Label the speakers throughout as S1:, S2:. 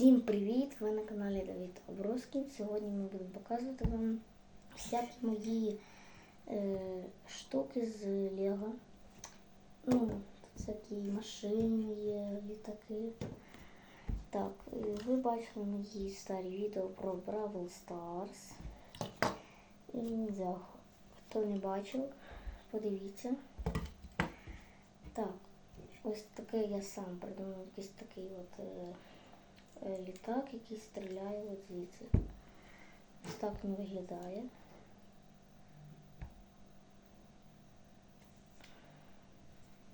S1: Всім привіт! Ви на каналі Давід Оброскін. Сьогодні ми будемо показувати вам всякі мої е, штуки з Лего. Ну, всякі машини є, літаки. Так, е, ви бачили мої старі відео про Бравл Stars. Хто не бачив, подивіться. Так, ось таке я сам придумав, якийсь такий от. Е, літак, який стріляє от звідси. Ось так він виглядає.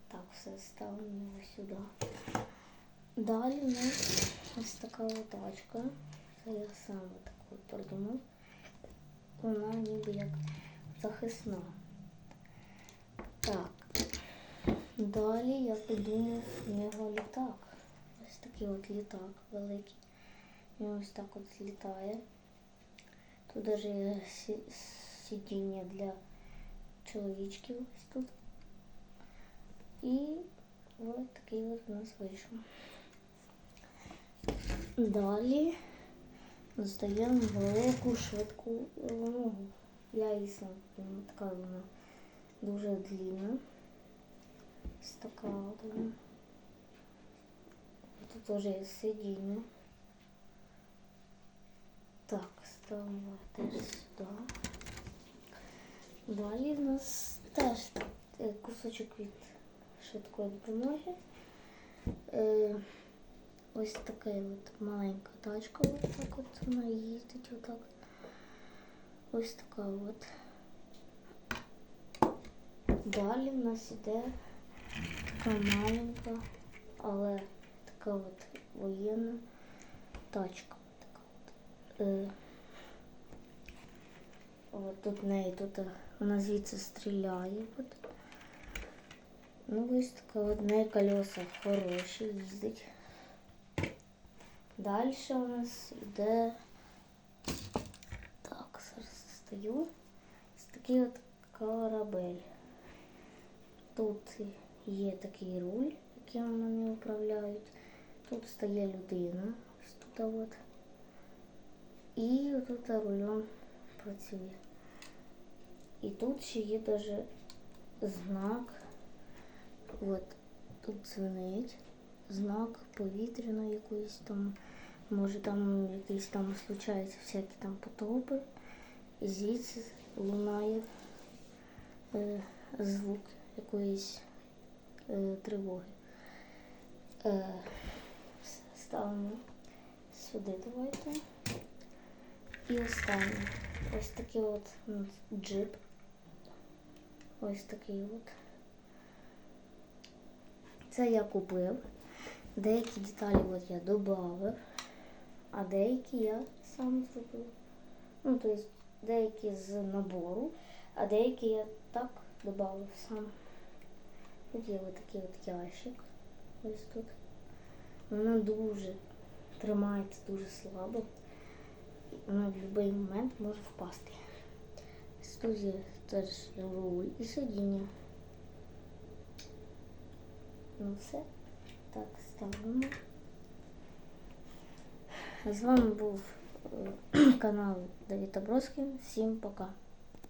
S1: Так, все ставимо його сюди. Далі у нас ось така от тачка. Це я сам таку придумав. Вона ніби як захисна. Так. Далі я придумав в нього літак. Ось такий от літак великий. Він ось так от злітає. Тут є сидіння для чоловічків ось тут. І ось такий от у нас вийшов. Далі достаємо велику швидку ногу. Я її сам така вона дуже длинна. Ось така от вона. Теж сидіння. Так, ставимо теж сюди. Далі в нас теж е, кусочок від швидкої допомоги. Е, ось така от маленька тачка, от от вона їздить отак. Ось така от. Далі в нас іде така маленька, але така от воєнна тачка. Така от. Е, от тут в неї тут е, вона звідси стріляє. От. Ну, ось така от в неї колеса хороші, їздить. Далі у нас йде. Так, зараз стою. Ось такий от корабель. Тут є такий руль, яким вони управляють. Тут стає людина. Тут от. І тут рулем працює. І тут ще є даже знак. От тут дзвонить. Знак повітряної якоїсь там. Може там якісь там случаються всякі там потопи. І звідси лунає е, звук якоїсь е, тривоги. Е, ставимо сюди давайте. І останнє. Ось такий от джип. Ось такий от. Це я купив. Деякі деталі от я додав, а деякі я сам зробив. Ну, тобто деякі з набору, а деякі я так додав сам. Тут є отакий от ящик. Ось тут. Вона дуже тримається дуже слабо. Вона в будь-який момент може впасти. Є теж руль і сидіння. Ну все. Так, ставимо. З вами був е, канал Давід Оброскін. Всім пока.